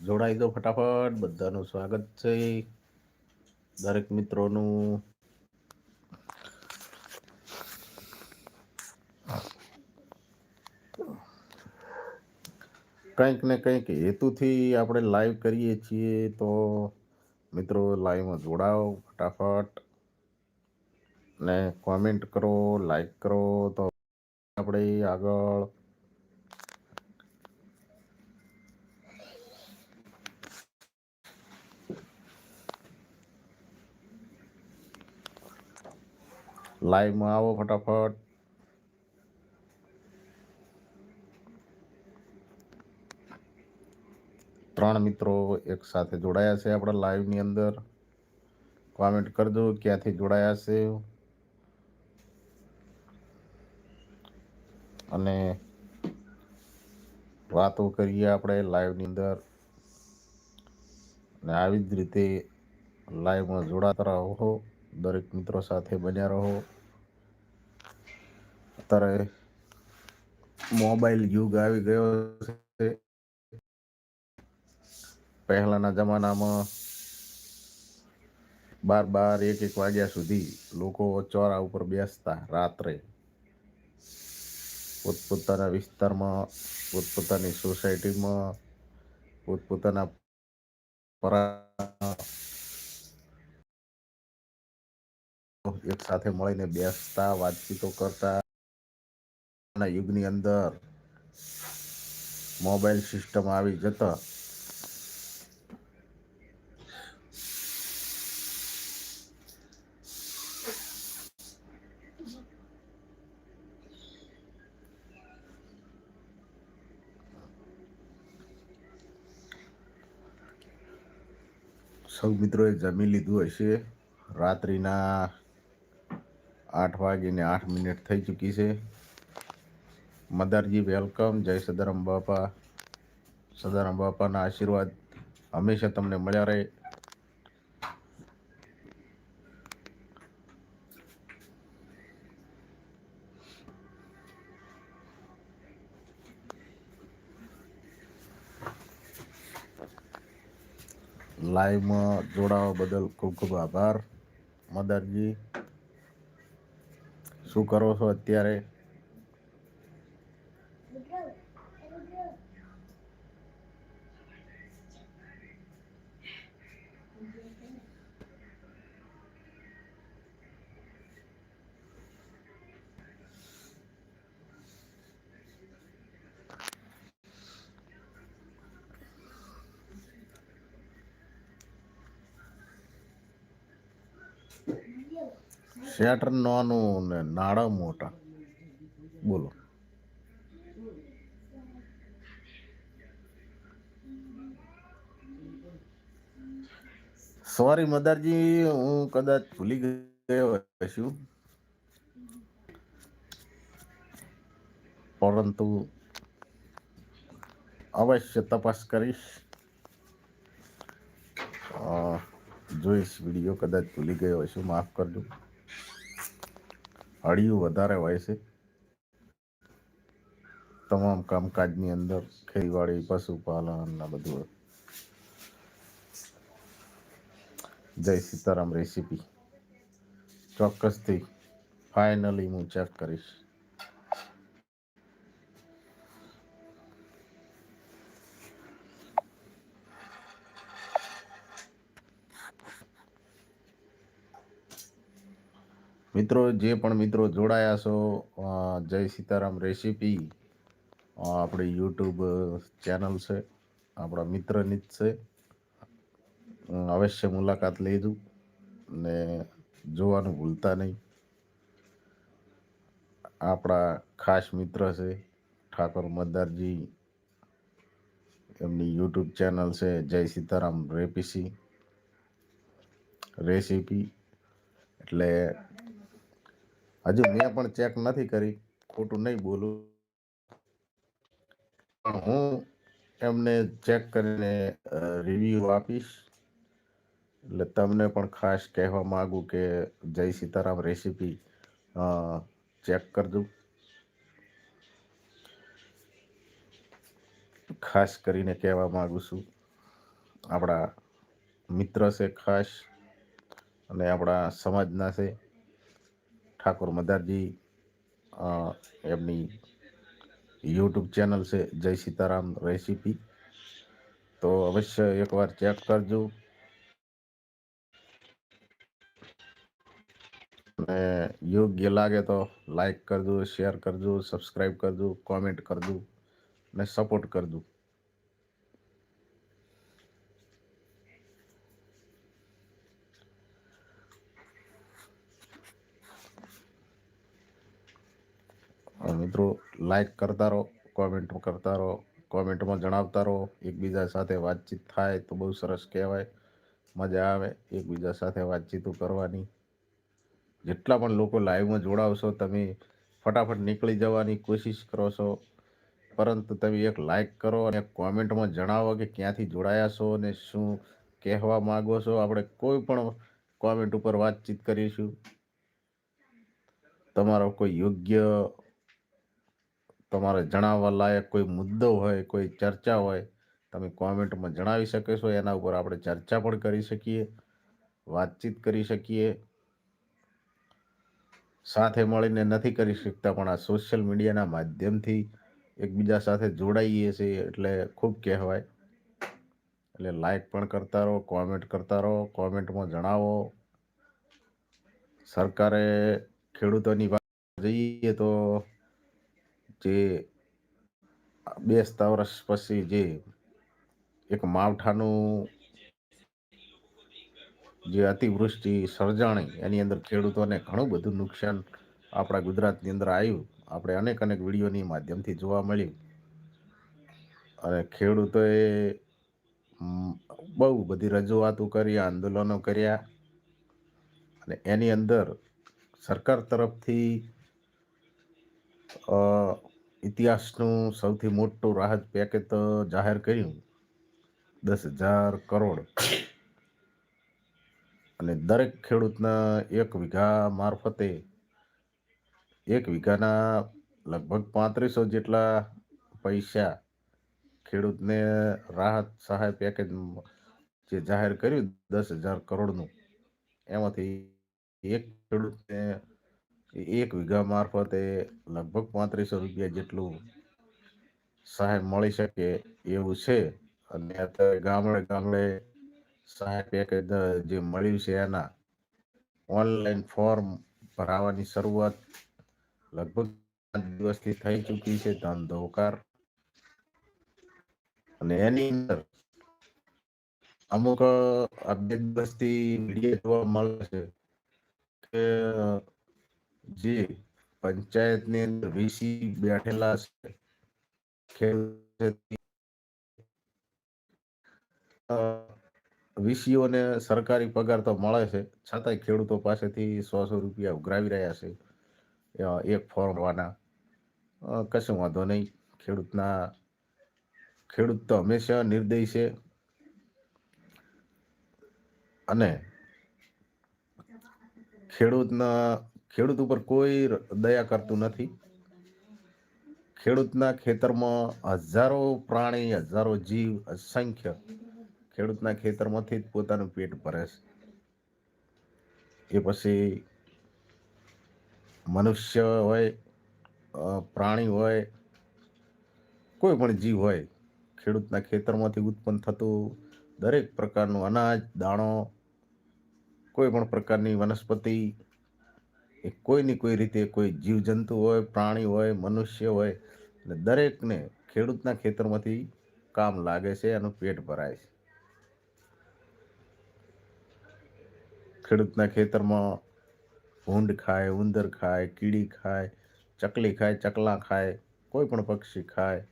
જોડાઈ દો ફટાફટ. બધાનું સ્વાગત છે. દરેક મિત્રોનું. કંઈક ને કંઈક હેતુથી આપણે લાઈવ કરીએ છીએ તો મિત્રો લાઈવમાં જોડાઓ ફટાફટ. ને કોમેન્ટ કરો લાઈક કરો તો આપણે આગળ લાઈવમાં આવો ફટાફટ. ત્રણ મિત્રો એક સાથે જોડાયા છે આપણા લાઈવની અંદર. કોમેન્ટ કરજો ક્યાંથી જોડાયા છે. અને વાતો કરીએ આપણે લાઈવની અંદર. અને આવી જ રીતે લાઈવમાં જોડાતા રહો. દરેક મિત્રો સાથે બન્યા રહો. અત્યારે મોબાઈલ યુગ આવી ગયો છે. પહેલાના જમાનામાં બાર બાર, એક એક વાગ્યા સુધી લોકો ચોરા ઉપર બેસતા રાત્રે. પોતપોતાના વિસ્તારમાં, પોતપોતાની સોસાયટીમાં, પોતપોતાના એક સાથે મળીને બેસતા, વાતચીતો કરતા. યુગની અંદર મોબાઈલ સિસ્ટમ આવી જતા સૌ મિત્રોએ જમી લીધું હશે. રાત્રિના આઠ વાગીને આઠ મિનિટ થઈ ચૂકી છે મદારજી વેલકમ જય સદારામ બાપા સદારામ બાપાના આશીર્વાદ હંમેશા તમને મળ્યા રહે લાઈવમાં જોડાવા બદલ ખૂબ ખૂબ આભાર મદારજી શું કરો છો અત્યારે? શેટર નાનું ને નાળા મોટા. બોલો. સોરી મદારજી, હું કદાચ ભૂલી ગયો છું. પરંતુ અવશ્ય તપાસ કરીશ. જોઈશ, વીડિયો કદાચ ભૂલી ગયો હશે માફ કરજો. હળિયું વધારે હોય છે. તમામ કામકાજની અંદર ખેતીવાડી, પશુપાલન બધું. જય સીતારામ રેસીપી ચોક્કસથી ફાઇનલી હું ચેક કરીશ. મિત્રો, જે પણ મિત્રો જોડાયા છો જય સીતારામ રેસીપી આપણી યુટ્યુબ ચેનલ છે, આપણા મિત્રની જ છે અવશ્ય મુલાકાત લેજો ને જોવાનું ભૂલતા નહીં. આપણા ખાસ મિત્ર છે, ઠાકોર મદારજી, એમની યુટ્યુબ ચેનલ છે, જય સીતારામ રેપીસી, રેસીપી, એટલે હજુ મેં પણ ચેક નથી કરી, ખોટું નહીં બોલું. પણ હું એમને ચેક કરીને રિવ્યુ આપીશ. એટલે તમને પણ ખાસ કહેવા માગું કે જય સીતારામ રેસીપી ચેક કરજો. ખાસ કરીને કહેવા માગું છું, આપણા મિત્ર છે ખાસ અને આપણા સમાજના છે. ઠાકોર મદારજી અ, એમની યુટ્યુબ ચેનલ છે જય સીતારામ રેસીપી તો અવશ્ય એકવાર ચેક કરજો અને યોગ્ય લાગે તો લાઈક કરજો શેર કરજો સબસ્ક્રાઈબ કરજો કોમેન્ટ કરજો અને સપોર્ટ કરજો મિત્રો લાઈક કરતા રહો કોમેન્ટ કરતા રહો કોમેન્ટમાં જણાવતા રહો. એકબીજા સાથે વાતચીત થાય તો બહુ સરસ કહેવાય. મજા આવે એકબીજા સાથે વાતચીતો કરવાની. જેટલા પણ લોકો લાઈવમાં જોડાવશો, તમે ફટાફટ નીકળી જવાની કોશિશ કરો છો પરંતુ તમે એક લાઈક કરો અને કોમેન્ટમાં જણાવો કે ક્યાંથી જોડાયા છો અને શું કહેવા માગો છો. આપણે કોઈ પણ કોમેન્ટ ઉપર વાતચીત કરીશું. તમારો કોઈ યોગ્ય તમારે જણાવવા લાયક કોઈ મુદ્દો હોય, કોઈ ચર્ચા હોય, તમે કોમેન્ટમાં જણાવી શકશો એના ઉપર આપણે ચર્ચા પણ કરી શકીએ, વાતચીત કરી શકીએ. સાથે મળીને નથી કરી શકતા, પણ આ સોશિયલ મીડિયાના માધ્યમથી એકબીજા સાથે જોડાઈએ છીએ એટલે ખૂબ કહેવાય. એટલે લાઈક પણ કરતા રહો, કોમેન્ટ કરતા રહો, કોમેન્ટમાં જણાવો. સરકારે ખેડૂતોની વાત જઈએ તો જે બેસતા વર્ષ પછી જે એક માવઠાનું જે અતિવૃષ્ટિ, સર્જાણી, એની અંદર ખેડૂતોને ઘણું બધું નુકસાન આપણા ગુજરાતની અંદર આવ્યું. આપણે અનેક અનેક વિડીયોની માધ્યમથી જોવા મળ્યું. અને ખેડૂતોએ બહુ બધી રજૂઆતો કરી, આંદોલનો કર્યા. અને એની અંદર સરકાર તરફથી ઇતિહાસનું સૌથી મોટું રાહત પેકેજ જાહેર કર્યું. દસ હજાર કરોડ. અને દરેક ખેડૂતના એક વીઘા મારફતે એક વીઘાના લગભગ પાંત્રીસો જેટલા પૈસા ખેડૂતને રાહત સહાય પેકેજ જે જાહેર કર્યું દસ હજાર કરોડનું, એમાંથી એક ખેડૂતને એક વીઘા મારફતે લગભગ પાંત્રીસો રૂપિયા જેટલું સહાય મળી શકે એવું છે. અને અત્યારે ગામડે ગામડે સહાય પેકેજ જે મળ્યું છે એના ઓનલાઈન ફોર્મ ભરાવાની શરૂઆત લગભગ પાંચ દિવસથી થઈ ચૂકી છે ધંધોકાર અને એની અંદર અમુક બે દિવસથી વીડિયો જોવા મળે છે કે જે પંચાયતની અંદર વીસી બેઠેલા છે વીસીઓને સરકારી પગાર તો મળે છે, છતાંય ખેડૂતો પાસેથી સો સો રૂપિયા ઉઘરાવી રહ્યા છે એક ફોર્મ ભરવાના. કશું વાંધો નહીં, ખેડૂતના, ખેડૂત તો હંમેશા નિર્દય છે. અને ખેડૂતના ખેડૂત ઉપર કોઈ દયા કરતું નથી. ખેડૂતના ખેતરમાં હજારો પ્રાણી, હજારો જીવ, અસંખ્ય ખેડૂતના ખેતરમાંથી જ પોતાનું પેટ ભરે છે. એ પછી મનુષ્ય હોય પ્રાણી હોય, કોઈ પણ જીવ હોય, ખેડૂતના ખેતરમાંથી ઉત્પન્ન થતું દરેક પ્રકારનું અનાજ, દાણો, કોઈ પણ પ્રકારની વનસ્પતિ એ કોઈની કોઈ રીતે કોઈ જીવજંતુ હોય, પ્રાણી હોય, મનુષ્ય હોય, એટલે દરેકને ખેડૂતના ખેતરમાંથી કામ લાગે છે એનું પેટ ભરાય છે. ખેડૂતના ખેતરમાં ભૂંડ ખાય, ઉંદર ખાય, કીડી ખાય, ચકલી ખાય, ચકલા ખાય, કોઈ પણ પક્ષી ખાય.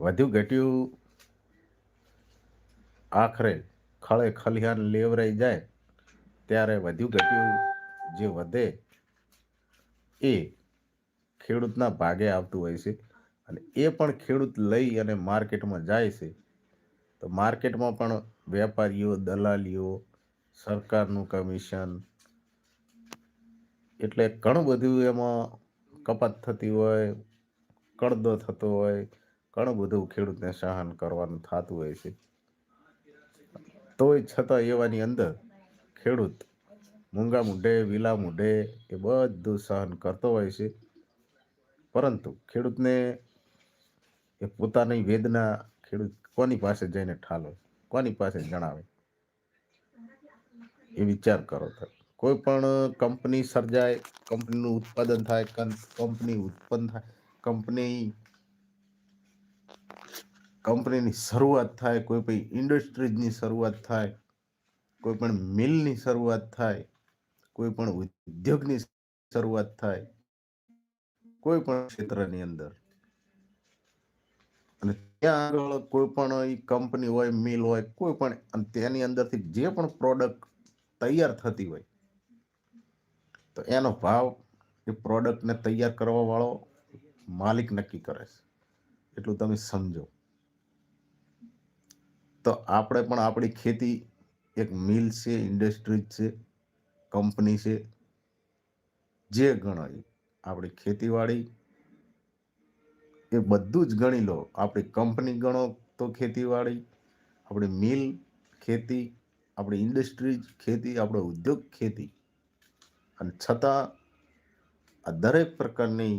વધ્યું ઘટ્યું આખરે ખળે ખલિયાન લેવરાઈ જાય, ત્યારે વધ્યું ઘટ્યું જે વધે એ ખેડૂતના ભાગે આવતું હોય છે અને એ પણ ખેડૂત લઈ અને માર્કેટમાં જાય છે. તો માર્કેટમાં પણ વેપારીઓ, દલાલીઓ, સરકારનું કમિશન એટલે ઘણું બધું એમાં કપાત થતી હોય, કડદો થતો હોય, ઘણું બધું ખેડૂતને સહન કરવાનું થતું હોય છે. તોય છતાં એવાની અંદર ખેડૂત મૂંગા મૂઢે વિલા મૂઢે એ બધું સહન કરતો હોય છે. પરંતુ ખેડૂતને એ પોતાની વેદના ખેડૂત કોની પાસે જઈને ઠાલો કોની પાસે જણાવે? એ વિચાર કરો તો કોઈ પણ કંપની સર્જાય, કંપનીનું ઉત્પાદન થાય કંપની ઉત્પન્ન થાય, કંપની, કંપનીની શરૂઆત થાય, કોઈ પણ ઇન્ડસ્ટ્રીઝની શરૂઆત થાય, કોઈ પણ મિલની શરૂઆત થાય કોઈ પણ ઉદ્યોગની શરૂઆત થાય, કોઈ પણ ક્ષેત્રની અંદર. અને ત્યાં આગળ કોઈ પણ કંપની હોય, મિલ હોય, કોઈ પણ તેની અંદરથી જે પણ પ્રોડક્ટ તૈયાર થતી હોય, તો એનો ભાવ એ પ્રોડક્ટને તૈયાર કરવા વાળો માલિક નક્કી કરે છે. એટલું તમે સમજો. તો આપણે પણ આપણી ખેતી એક મિલ છે ઇન્ડસ્ટ્રીઝ છે. કંપની છે, જે ગણાય. આપણી ખેતીવાડી એ બધું જ ગણી લો. આપણી કંપની ગણો તો ખેતીવાડી, આપણી મિલ ખેતી, આપણી ઇન્ડસ્ટ્રીઝ ખેતી, આપણો ઉદ્યોગ ખેતી. અને છતાં આ દરેક પ્રકારની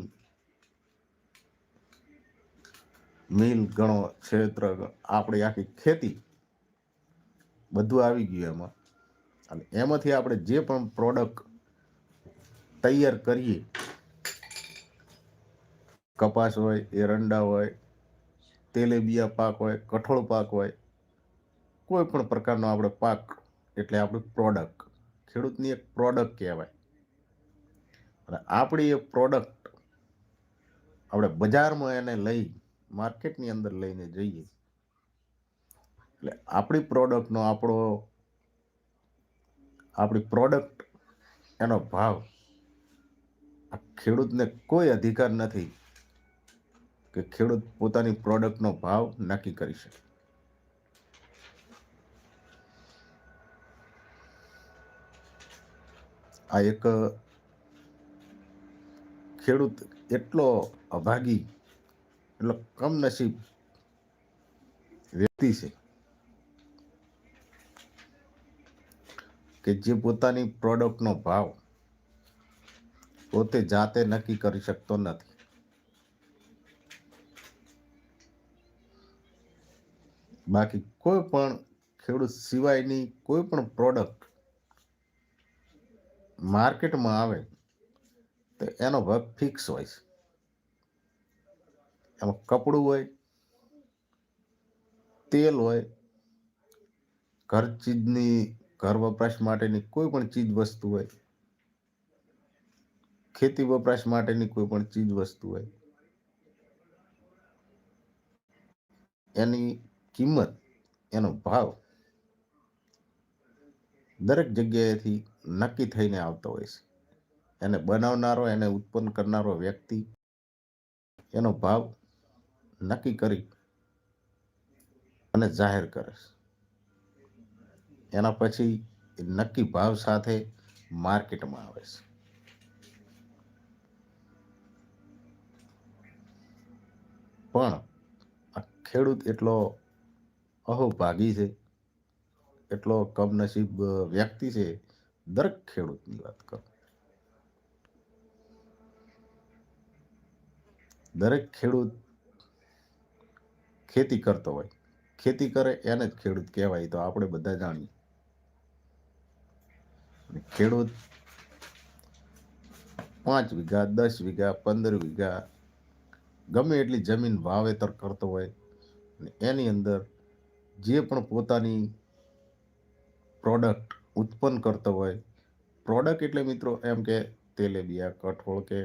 મિલ ગણો, ક્ષેત્ર આપણી આખી ખેતી બધું આવી ગયું એમાં. અને એમાંથી આપણે જે પણ પ્રોડક્ટ તૈયાર કરીએ, કપાસ હોય એરંડા હોય, તેલેબિયા પાક હોય, કઠોળ પાક હોય, કોઈ પણ પ્રકારનો આપણે પાક એટલે આપણું પ્રોડક્ટ ખેડૂતની એક પ્રોડક્ટ કહેવાય. અને આપણી એ પ્રોડક્ટ આપણે બજારમાં એને લઈ માર્કેટની અંદર લઈને જઈએ. એટલે આપણી પ્રોડક્ટનો આપણો આપણી પ્રોડક્ટ એનો ભાવ આ ખેડૂતને કોઈ અધિકાર નથી કે ખેડૂત પોતાની પ્રોડક્ટનો ભાવ નક્કી કરી શકે. આ એક ખેડૂત એટલો અભાગી, એટલો કમનસીબ વ્યક્તિ છે. કે જે પોતાની પ્રોડક્ટનો ભાવ પોતે જાતે નક્કી કરી શકતો નથી. બાકી કોઈ પણ ખેડૂત સિવાયની કોઈ પણ પ્રોડક્ટ માર્કેટમાં આવે તો એનો ભાવ ફિક્સ હોય છે. એમાં કપડું હોય, તેલ હોય, ઘર ચીજની ઘર વપરાશ માટેની કોઈ પણ ચીજ વસ્તુ હોય, ખેતી વપરાશ માટેની કોઈ પણ ચીજ વસ્તુ હોય, એની કિંમત, એનો ભાવ દરેક જગ્યાએથી નક્કી થઈને આવતો હોય છે. એને બનાવનારો, એને ઉત્પન્ન કરનારો વ્યક્તિ એનો ભાવ નક્કી કરી અને જાહેર કરે છે. એના પછી નક્કી ભાવ સાથે માર્કેટમાં આવે છે. પણ આ ખેડૂત એટલો અહોભાગી છે, એટલો કમનસીબ વ્યક્તિ છે, દરેક ખેડૂતની વાત કરું. દરેક ખેડૂત ખેતી કરતો હોય, ખેતી કરે એને જ ખેડૂત કહેવાય તો આપણે બધા જાણીએ. ખેડૂત પાંચ વીઘા, દસ વીઘા, પંદર વીઘા, ગમે એટલી જમીન વાવેતર કરતો હોય અને એની અંદર જે પણ પોતાની પ્રોડક્ટ ઉત્પન્ન કરતો હોય પ્રોડક્ટ એટલે મિત્રો એમ કે તેલેબિયા, કઠોળ કે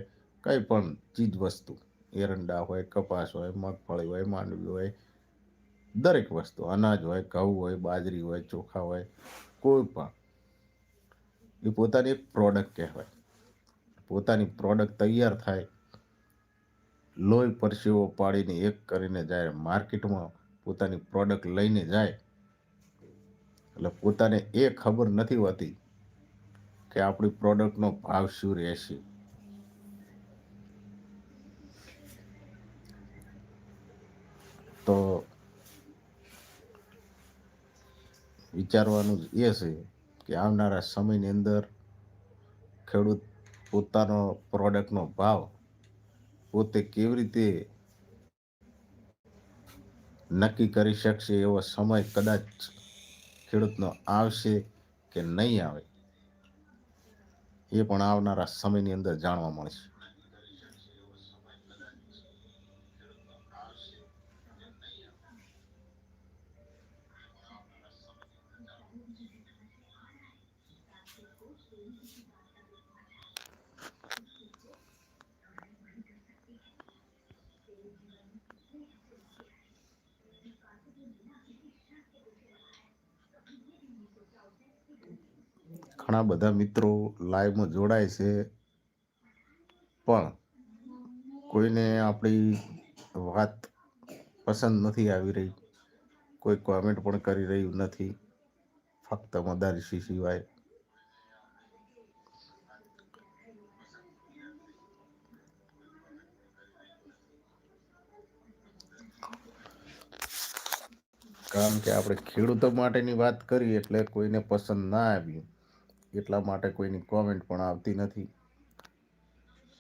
કંઈ પણ ચીજ વસ્તુ એરંડા હોય, કપાસ હોય, મગફળી હોય, માંડવી હોય, દરેક વસ્તુ, અનાજ હોય, ઘઉં હોય, બાજરી હોય, ચોખા હોય, કોઈ પણ એ પોતાની એક પ્રોડક્ટ કહેવાય. પોતાની પ્રોડક્ટ તૈયાર થાય, લોહી પરસેવો પાડીને એક કરીને જાય માર્કેટમાં પોતાની પ્રોડક્ટ લઈને જાય, એટલે પોતાને એ ખબર નથી હોતી કે આપણી પ્રોડક્ટનો ભાવ શું રહેશે. તો વિચારવાનું એ છે કે આવનારા સમયની અંદર ખેડૂત પોતાનો પ્રોડક્ટનો ભાવ પોતે કેવી રીતે નક્કી કરી શકશે એવો સમય કદાચ ખેડૂતનો આવશે કે નહીં આવે એ પણ આવનારા સમયની અંદર જાણવા મળશે. ઘણા બધા મિત્રો લાઈવમાં જોડાય છે, પણ કોઈને આપણી વાત પસંદ નથી આવી રહી. કોઈ કોમેન્ટ પણ કરી રહ્યું નથી. ફક્ત મદારીશી સિવાય કારણ કે આપણે ખેડૂતો માટેની વાત કરી એટલે કોઈને પસંદ ના આવ્યું એટલા માટે કોઈની કોમેન્ટ પણ આવતી નથી.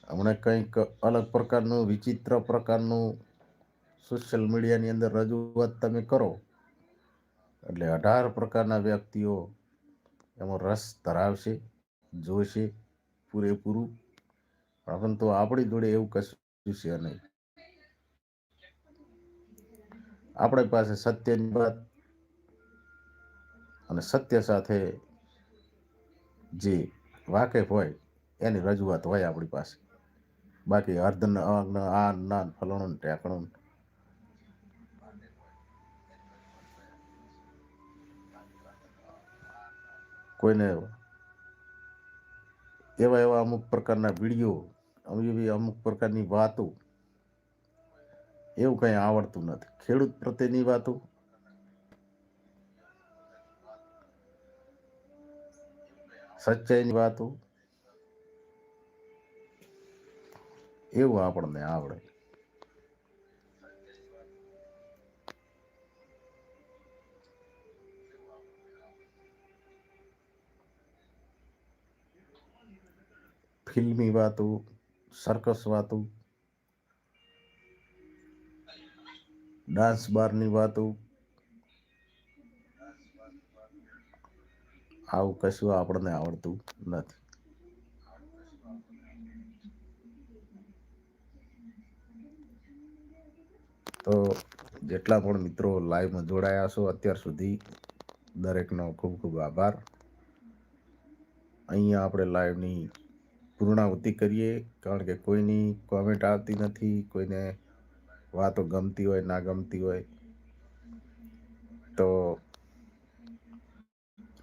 હમણાં કંઈક અલગ પ્રકારનું, વિચિત્ર પ્રકારનું સોશિયલ મીડિયાની અંદર રજૂઆત તમે કરો, એટલે અઢાર પ્રકારના વ્યક્તિઓ એમાં રસ ધરાવશે, જોશે પૂરેપૂરું. પરંતુ આપણી જોડે એવું કશું છે નહીં. આપણી પાસે સત્યની વાત અને સત્ય સાથે જે વાકેફ હોય એની રજૂઆત હોય આપણી પાસે. બાકી અર્ધ આ નાન, ફલણું ટેકણું કોઈને એવા એવા અમુક પ્રકારના વીડિયો એવી અમુક પ્રકારની વાતો એવું કંઈ આવડતું નથી. ખેડૂત પ્રત્યેની વાતો? સચ્ચાઈની વાતો? એવું આપણને આવડે. ફિલ્મી વાતો સર્કસ વાતો? ડાન્સ બારની વાતો. આવું કશું આપણને આવડતું નથી. તો જેટલા પણ મિત્રો લાઈવમાં જોડાયા છો અત્યાર સુધી, દરેકનો ખૂબ ખૂબ આભાર. અહીંયા આપણે લાઈવની પૂર્ણાહુતિ કરીએ, કારણ કે કોઈની કોમેન્ટ આવતી નથી, કોઈને વાતો ગમતી હોય, ના ગમતી હોય, તો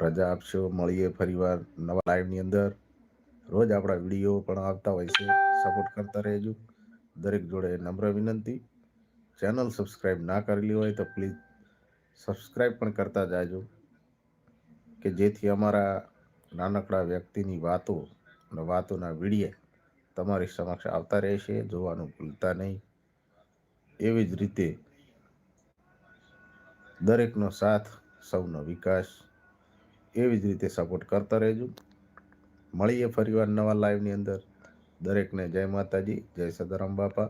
રજા આપશો, મળીએ ફરીવાર નવા લાઈવની અંદર. રોજ આપણા વીડિયો પણ આવતા હોય છે. સપોર્ટ કરતા રહેજો. દરેક જોડે નમ્ર વિનંતી. ચેનલ સબસ્ક્રાઈબ ના કરેલી હોય તો પ્લીઝ સબસ્ક્રાઈબ પણ કરતા જાજો. કે જેથી અમારા નાનકડા વ્યક્તિની વાતો અને વાતોના વિડીયા તમારી સમક્ષ આવતા રહેશે, જોવાનું ભૂલતા નહીં. એવી જ રીતે દરેકનો સાથ, સૌનો વિકાસ, એવી જ રીતે સપોર્ટ કરતા રહેજો. મળીએ ફરીવાર નવા લાઈવની અંદર. દરેકને જય માતાજી, જય સદારામ બાપા.